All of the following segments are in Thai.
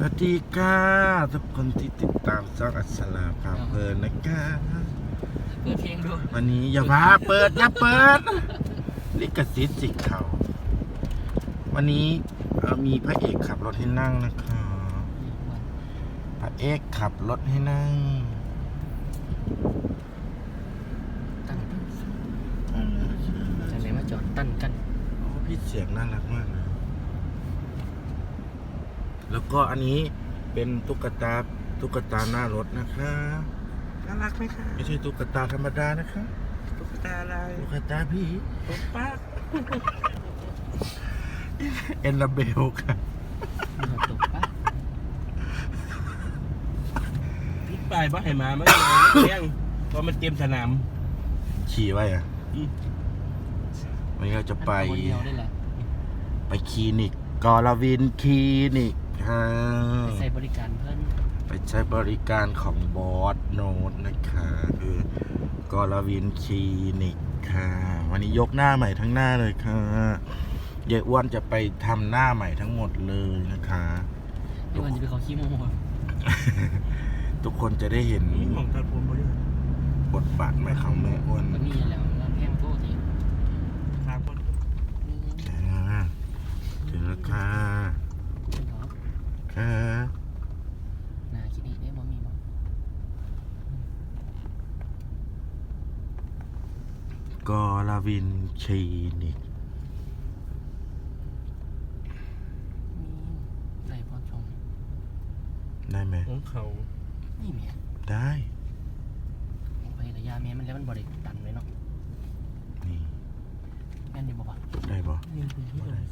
สวัสดีค่ะทุกคนที่ติดตามช่องอัศราพาเพลินนะคะเปิดเพลงดูวันนี้อย่าพาเปิดอย่าเปิดลิขสิทธิ์จิกเขาวันนี้เอ่อมีพระเอกขับรถให้นั่งนะคะพระเอกขับรถให้นั่งตั้นจากไหนมาจอดตั้นกันโอ้พี่เสียงน่ารักมากเลย แล้วก็อันนี้เป็นตุ๊กตาตุ๊กตาหน้ารถนะคะน่ารักไหมคะไม่ใช่ตุ๊กตาธรรมดานะคะตุ๊กตาอะไรตุ๊กตาผีตุ๊กป้าเอ็นลาเบลค่ะตกปะพี่ปลายบ้าให้มาไม่เลี้ยงเพราะมันเตรียมสนาม ขี่ไว้อะอืมวันนี้เราจะไปคนเดียวได้แหละไปคลินิกกอลวินคลินิก ค่ะ ไปใส่บริการเพื่อนไปใช้บริการของบอสโนดนะคะคือกอลวินคลินิกค่ะ วันนี้ยกหน้าใหม่ทั้งหน้าเลยค่ะยายอ้วนจะไปทำหน้าใหม่ทั้งหมดเลยนะคะที่วันจะไปเขาขี้โมโหทุกคนจะได้เห็นนี่ของตัดผมบ่ได้บทบาทใหม่ของแม่อ้วนก็มีแล้วแล้วแพงโทษที ทางคน ค่ะถึงแล้วค่ะค่ะ นาคิดนี่ได้บ่มีบ่ กอลาวินคลินิก มีใส่พอชมได้ไหม ของเขานี่แม่ได้ไประยะแม่มันแล้วมันบริตันไว้เนาะนี่ แม่นดีบ่บ่ได้ปะนี่คุณพี่เลย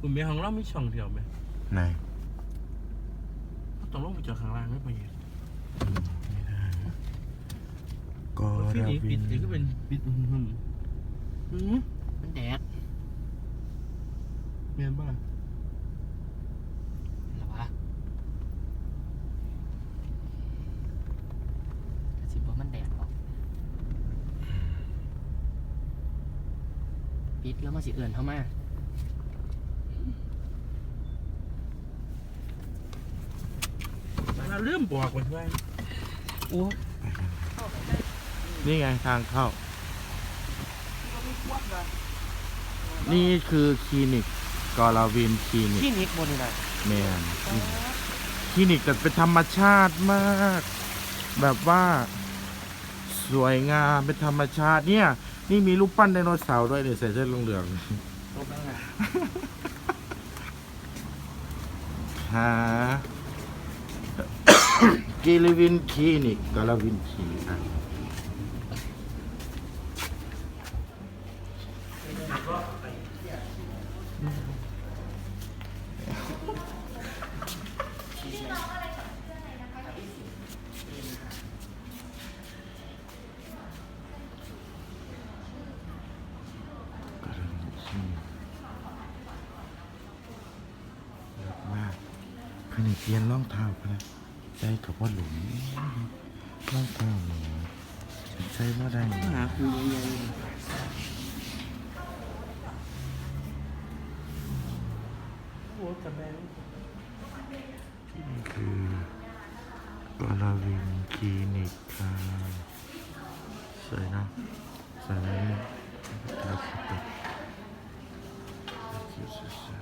คุณแม่ของเรามีช่องเดียวไหมไหนต้องลงไปจอดข้างล่างไม่ไปไม่ได้ กอพี่ลานี่วิปิดนนี่ก็เป็นปิดหุ่นหุ่นอืมมันแดดเมียนบ้าหรอวะกระสิบว่ามันแดดบ่ปิดแล้วมาสิเอื่นเข้ามาเราเริ่มบอกไว้ว่าโอ้ นี่ไงทางเข้า นี่คือคลินิกกอลาวินคลินิกที่นิกบนนี่ได้แมนคลินิกแต่เป็นธรรมชาติมาก แบบว่าสวยงามเป็นธรรมชาติเนี่ย นี่มีรูปปั้นไดโนเสาร์ด้วยเนี่ยใส่เสื้อเหลืองลบแล้วนะๆค่ะกิลวินคลินิกกอลาวินคลินิกอะ เยอะมาก ขนาดเปลี่ยนรองเท้ากันนะใจกับว่าหลุมรองเท้าหนูใช้ว่าได้หาคือยัง นี่คือกลาวินคลินิกค่ะสวยนะสวยไหมเนี่ยแล้วก็ตกคิวสวยๆ